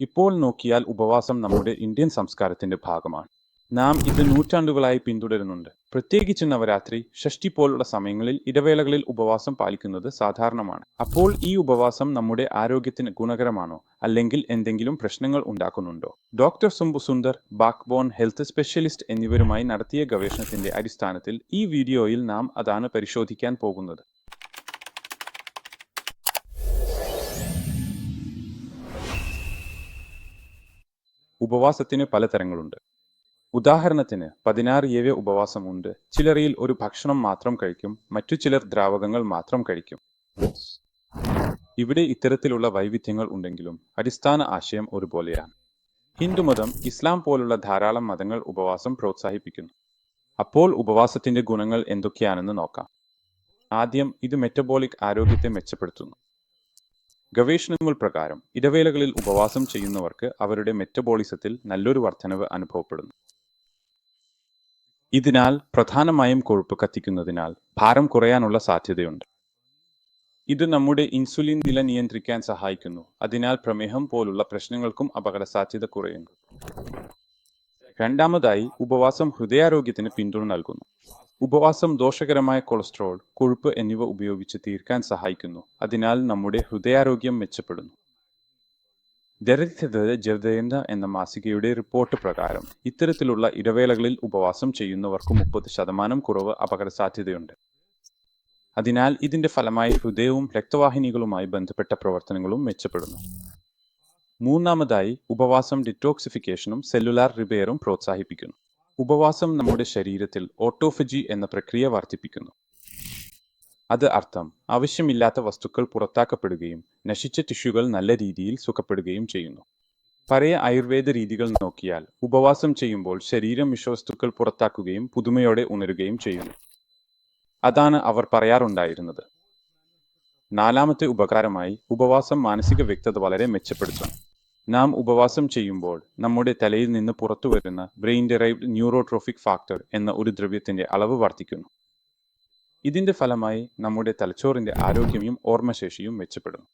ഇപ്പോൾ നോക്കിയാൽ ഉപവാസം നമ്മുടെ ഇന്ത്യൻ സംസ്കാരത്തിന്റെ ഭാഗമാണ്. നാം ഇത് നൂറ്റാണ്ടുകളായി പിന്തുടരുന്നുണ്ട്. പ്രത്യേകിച്ച് നവരാത്രി ഷഷ്ടി പോലുള്ള സമയങ്ങളിൽ ഇടവേളകളിൽ ഉപവാസം പാലിക്കുന്നത് സാധാരണമാണ്. അപ്പോൾ ഈ ഉപവാസം നമ്മുടെ ആരോഗ്യത്തിന് ഗുണകരമാണോ? അല്ലെങ്കിൽ എന്തെങ്കിലും പ്രശ്നങ്ങൾ ഉണ്ടാക്കുന്നുണ്ടോ? Doctor Sumbu Sundar backbone health specialist എന്നിവരുമായി നടത്തിയ ഗവേഷണത്തിന്റെ അടിസ്ഥാനത്തിൽ ഈ വീഡിയോയിൽ നാം അതാണ് പരിശോധിക്കാൻ പോകുന്നത്. ഉപവാസത്തിന് പലതരങ്ങളുണ്ട് ഉദാഹരണത്തിന് പതിനാറ് ഉപവാസം ഉപവാസമുണ്ട്. ചിലറിയിൽ ഒരു ഭക്ഷണം മാത്രം കഴിക്കും മറ്റു ചിലർ ദ്രാവകങ്ങൾ മാത്രം കഴിക്കും. ഇവിടെ ഇത്തരത്തിലുള്ള വൈവിധ്യങ്ങൾ ഉണ്ടെങ്കിലും അടിസ്ഥാന ആശയം ഒരുപോലെയാണ്. ഹിന്ദുമതം ഇസ്ലാം പോലുള്ള ധാരാളം മതങ്ങൾ ഉപവാസം പ്രോത്സാഹിപ്പിക്കുന്നു. അപ്പോൾ ഉപവാസത്തിന്റെ ഗുണങ്ങൾ എന്തൊക്കെയാണെന്ന് നോക്കാം. ആദ്യം ഇത് മെറ്റബോളിക് ആരോഗ്യത്തെ മെച്ചപ്പെടുത്തുന്നു. ഗവേഷണങ്ങൾ പ്രകാരം ഇടവേളകളിൽ ഉപവാസം ചെയ്യുന്നവർക്ക് അവരുടെ മെറ്റബോളിസത്തിൽ നല്ലൊരു വർധനവ് അനുഭവപ്പെടുന്നു. ഇതിനാൽ പ്രധാനമായും കൊഴുപ്പ് കത്തിക്കുന്നതിനാൽ ഭാരം കുറയാനുള്ള സാധ്യതയുണ്ട്. ഇത് നമ്മുടെ ഇൻസുലിൻ നില നിയന്ത്രിക്കാൻ സഹായിക്കുന്നു. അതിനാൽ പ്രമേഹം പോലുള്ള പ്രശ്നങ്ങൾക്കും അപകട സാധ്യത കുറയുന്നു. രണ്ടാമതായി ഉപവാസം ഹൃദയാരോഗ്യത്തിന് പിന്തുണ നൽകുന്നു. ഉപവാസം ദോഷകരമായ കൊളസ്ട്രോൾ കൊഴുപ്പ് എന്നിവ ഉപയോഗിച്ച് തീർക്കാൻ സഹായിക്കുന്നു. അതിനാൽ നമ്മുടെ ഹൃദയാരോഗ്യം മെച്ചപ്പെടുന്നു. ദരിദ്രത ജർദയന്ത എന്ന മാസികയുടെ റിപ്പോർട്ട് പ്രകാരം ഇത്തരത്തിലുള്ള ഇടവേളകളിൽ ഉപവാസം ചെയ്യുന്നവർക്ക് മുപ്പത് ശതമാനം കുറവ് അപകട സാധ്യതയുണ്ട് അതിനാൽ ഇതിന്റെ ഫലമായി ഹൃദയവും രക്തവാഹിനികളുമായി ബന്ധപ്പെട്ട പ്രവർത്തനങ്ങളും മെച്ചപ്പെടുന്നു. മൂന്നാമതായി ഉപവാസം ഡിറ്റോക്സിഫിക്കേഷനും സെല്ലുലാർ റിപ്പയറും പ്രോത്സാഹിപ്പിക്കുന്നു. ഉപവാസം നമ്മുടെ ശരീരത്തിൽ ഓട്ടോഫജി എന്ന പ്രക്രിയ വർദ്ധിപ്പിക്കുന്നു. അത് അർത്ഥം ആവശ്യമില്ലാത്ത വസ്തുക്കൾ പുറത്താക്കപ്പെടുകയും നശിച്ച ടിഷ്യൂകൾ നല്ല രീതിയിൽ സുഖപ്പെടുകയും ചെയ്യുന്നു. പഴയ ആയുർവേദ രീതികൾ നോക്കിയാൽ ഉപവാസം ചെയ്യുമ്പോൾ ശരീരം വിഷവസ്തുക്കൾ പുറത്താക്കുകയും പുതുമയോടെ ഉണരുകയും ചെയ്യുന്നു. അതാണ് അവർ പറയാറുണ്ടായിരുന്നത്. നാലാമത്തെ ഉപകാരമായി ഉപവാസം മാനസിക വ്യക്തത വളരെ മെച്ചപ്പെടുത്തുന്നു. നാം ഉപവാസം ചെയ്യുമ്പോൾ നമ്മുടെ തലയിൽ നിന്ന് പുറത്തു വരുന്ന ബ്രെയിൻ ഡെറൈവ്ഡ് ന്യൂറോട്രോഫിക് ഫാക്ടർ എന്ന ഒരു ദ്രവ്യത്തിന്റെ അളവ് വർദ്ധിക്കുന്നു. ഇതിന്റെ ഫലമായി നമ്മുടെ തലച്ചോറിന്റെ ആരോഗ്യവും ഓർമ്മശേഷിയും മെച്ചപ്പെടുന്നു.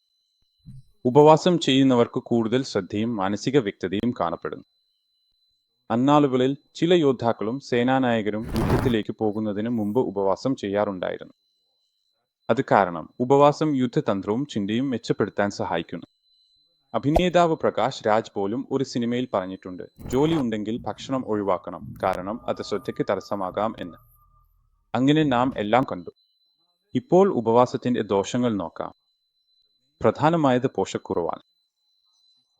ഉപവാസം ചെയ്യുന്നവർക്ക് കൂടുതൽ ശ്രദ്ധയും മാനസിക വ്യക്തതയും കാണപ്പെടുന്നു. അന്നാളുകളിൽ ചില യോദ്ധാക്കളും സേനാനായകരും യുദ്ധത്തിലേക്ക് പോകുന്നതിന് മുമ്പ് ഉപവാസം ചെയ്യാറുണ്ടായിരുന്നു. അത് കാരണം ഉപവാസം യുദ്ധതന്ത്രവും ചിന്തയും മെച്ചപ്പെടുത്താൻ സഹായിക്കുന്നു. അഭിനേതാവ് പ്രകാശ് രാജ് പോലും ഒരു സിനിമയിൽ പറഞ്ഞിട്ടുണ്ട്. ജോലി ഉണ്ടെങ്കിൽ ഭക്ഷണം ഒഴിവാക്കണം. കാരണം അത് ശ്രദ്ധയ്ക്ക് തടസ്സമാകാം എന്ന്. അങ്ങനെ നാം എല്ലാം കണ്ടു. ഇപ്പോൾ ഉപവാസത്തിന്റെ ദോഷങ്ങൾ നോക്കാം. പ്രധാനമായത് പോഷക്കുറവാണ്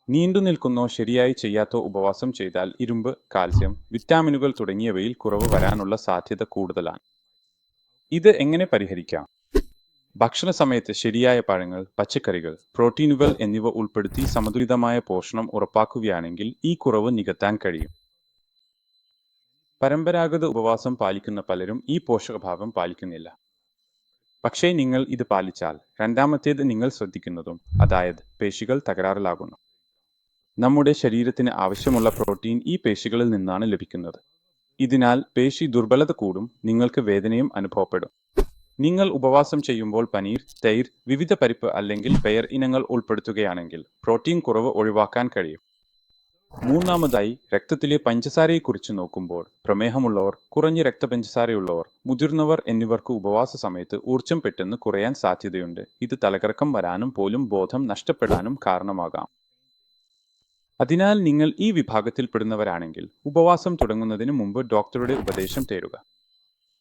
നീണ്ടു നിൽക്കുന്നോ ശരിയായി ചെയ്യാത്തോ ഉപവാസം ചെയ്താൽ ഇരുമ്പ് കാൽസ്യം വിറ്റാമിനുകൾ തുടങ്ങിയവയിൽ കുറവ് വരാനുള്ള സാധ്യത കൂടുതലാണ്. ഇത് എങ്ങനെ പരിഹരിക്കാം? ഭക്ഷണ സമയത്ത് ശരിയായ പഴങ്ങൾ പച്ചക്കറികൾ പ്രോട്ടീനുകൾ എന്നിവ ഉൾപ്പെടുത്തി സമതുലിതമായ പോഷണം ഉറപ്പാക്കുകയാണെങ്കിൽ ഈ കുറവ് നികത്താൻ കഴിയും. പരമ്പരാഗത ഉപവാസം പാലിക്കുന്ന പലരും ഈ പോഷകഭാവം പാലിക്കുന്നില്ല. പക്ഷേ നിങ്ങൾ ഇത് പാലിച്ചാൽ രണ്ടാമത്തേത് നിങ്ങൾ ശ്രദ്ധിക്കുന്നതും അതായത് പേശികൾ തകരാറിലാകുന്നു. നമ്മുടെ ശരീരത്തിന് ആവശ്യമുള്ള പ്രോട്ടീൻ ഈ പേശികളിൽ നിന്നാണ് ലഭിക്കുന്നത്. ഇതിനാൽ പേശി ദുർബലത കൂടും നിങ്ങൾക്ക് വേദനയും അനുഭവപ്പെടും. നിങ്ങൾ ഉപവാസം ചെയ്യുമ്പോൾ പനീർ തൈര് വിവിധ പരിപ്പ് അല്ലെങ്കിൽ പെയർ ഇനങ്ങൾ ഉൾപ്പെടുത്തുകയാണെങ്കിൽ പ്രോട്ടീൻ കുറവ് ഒഴിവാക്കാൻ കഴിയും. മൂന്നാമതായി രക്തത്തിലെ പഞ്ചസാരയെക്കുറിച്ച് നോക്കുമ്പോൾ പ്രമേഹമുള്ളവർ കുറഞ്ഞ രക്തപഞ്ചസാരയുള്ളവർ മുതിർന്നവർ എന്നിവർക്ക് ഉപവാസ സമയത്ത് ഊർജം പെട്ടെന്ന് കുറയാൻ സാധ്യതയുണ്ട്. ഇത് തലകറക്കം വരാനും പോലും ബോധം നഷ്ടപ്പെടാനും കാരണമാകാം. അതിനാൽ നിങ്ങൾ ഈ വിഭാഗത്തിൽപ്പെടുന്നവരാണെങ്കിൽ ഉപവാസം തുടങ്ങുന്നതിന് മുമ്പ് ഡോക്ടറുടെ ഉപദേശം തേടുക.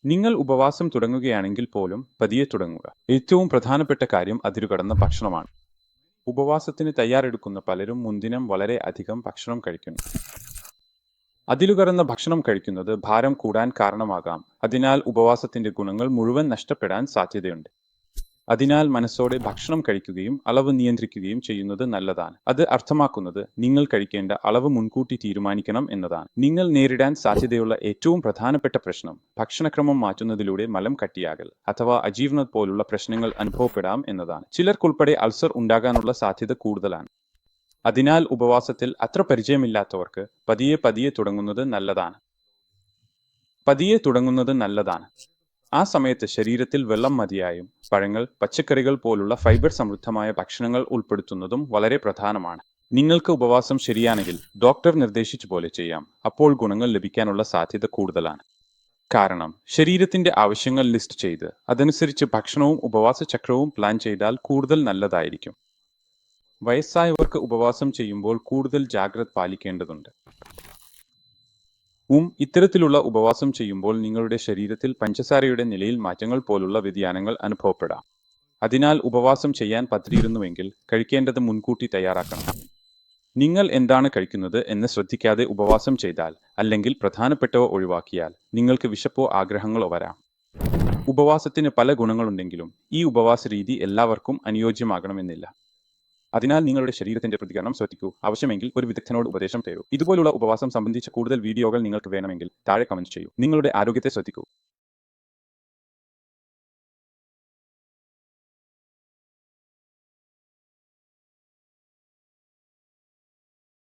നിങ്ങൾ ഉപവാസം തുടങ്ങുകയാണെങ്കിൽ പോലും പതിയെ തുടങ്ങുക. ഏറ്റവും പ്രധാനപ്പെട്ട കാര്യം അതിരുകടന്ന ഭക്ഷണമാണ്. ഉപവാസത്തിന് തയ്യാറെടുക്കുന്ന പലരും മുൻദിനം വളരെ അധികം ഭക്ഷണം കഴിക്കുന്നു. അതിലുകടന്ന ഭക്ഷണം കഴിക്കുന്നത് ഭാരം കൂടാൻ കാരണമാകാം. അതിനാൽ ഉപവാസത്തിന്റെ ഗുണങ്ങൾ മുഴുവൻ നഷ്ടപ്പെടാൻ സാധ്യതയുണ്ട്. അതിനാൽ മനസ്സോടെ ഭക്ഷണം കഴിക്കുകയും അളവ് നിയന്ത്രിക്കുകയും ചെയ്യുന്നത് നല്ലതാണ്. അത് അർത്ഥമാക്കുന്നത് നിങ്ങൾ കഴിക്കേണ്ട അളവ് മുൻകൂട്ടി തീരുമാനിക്കണം എന്നതാണ്. നിങ്ങൾ നേരിടാൻ സാധ്യതയുള്ള ഏറ്റവും പ്രധാനപ്പെട്ട പ്രശ്നം ഭക്ഷണക്രമം മാറ്റുന്നതിലൂടെ മലം കട്ടിയാകൽ അഥവാ അജീവന പോലുള്ള പ്രശ്നങ്ങൾ അനുഭവപ്പെടാം എന്നതാണ്. ചിലർക്കുൾപ്പെടെ അൾസർ ഉണ്ടാകാനുള്ള സാധ്യത കൂടുതലാണ്. അതിനാൽ ഉപവാസത്തിൽ അത്ര പരിചയമില്ലാത്തവർക്ക് പതിയെ പതിയെ തുടങ്ങുന്നത് നല്ലതാണ്. പതിയെ തുടങ്ങുന്നത് നല്ലതാണ്. ആ സമയത്ത് ശരീരത്തിൽ വെള്ളം മതിയായും. പഴങ്ങൾ പച്ചക്കറികൾ പോലുള്ള ഫൈബർ സമൃദ്ധമായ ഭക്ഷണങ്ങൾ ഉൾപ്പെടുത്തുന്നതും വളരെ പ്രധാനമാണ്. നിങ്ങൾക്ക് ഉപവാസം ശരിയാണെങ്കിൽ ഡോക്ടർ നിർദ്ദേശിച്ച പോലെ ചെയ്യാം. അപ്പോൾ ഗുണങ്ങൾ ലഭിക്കാനുള്ള സാധ്യത കൂടുതലാണ്. കാരണം ശരീരത്തിന്റെ ആവശ്യങ്ങൾ ലിസ്റ്റ് ചെയ്ത് അതനുസരിച്ച് ഭക്ഷണവും ഉപവാസ ചക്രവും പ്ലാൻ ചെയ്താൽ കൂടുതൽ നല്ലതായിരിക്കും. വയസ്സായവർക്ക് ഉപവാസം ചെയ്യുമ്പോൾ കൂടുതൽ ജാഗ്രത പാലിക്കേണ്ടതുണ്ട്. ഉം ഇത്തരത്തിലുള്ള ഉപവാസം ചെയ്യുമ്പോൾ നിങ്ങളുടെ ശരീരത്തിൽ പഞ്ചസാരയുടെ നിലയിൽ മാറ്റങ്ങൾ പോലുള്ള വ്യതിയാനങ്ങൾ അനുഭവപ്പെടാം. അതിനാൽ ഉപവാസം ചെയ്യാൻ പദ്ധതിയിരുന്നുവെങ്കിൽ കഴിക്കേണ്ടത് മുൻകൂട്ടി തയ്യാറാക്കണം. നിങ്ങൾ എന്താണ് കഴിക്കുന്നത് എന്ന് ശ്രദ്ധിക്കാതെ ഉപവാസം ചെയ്താൽ അല്ലെങ്കിൽ പ്രധാനപ്പെട്ടവ ഒഴിവാക്കിയാൽ നിങ്ങൾക്ക് വിശപ്പോ ആഗ്രഹങ്ങളോ വരാം. ഉപവാസത്തിന് പല ഗുണങ്ങളുണ്ടെങ്കിലും ഈ ഉപവാസ രീതി എല്ലാവർക്കും അനുയോജ്യമാകണമെന്നില്ല. അതിനാൽ നിങ്ങളുടെ ശരീരത്തിന്റെ പ്രതികരണം ശ്രദ്ധിക്കൂ. ആവശ്യമെങ്കിൽ ഒരു വിദഗ്ധനോട് ഉപദേശം തേടൂ ഇതുപോലുള്ള ഉപവാസം സംബന്ധിച്ച കൂടുതൽ വീഡിയോകൾ നിങ്ങൾക്ക് വേണമെങ്കിൽ താഴെ കമന്റ് ചെയ്യൂ. നിങ്ങളുടെ ആരോഗ്യത്തെ ശ്രദ്ധിക്കൂ.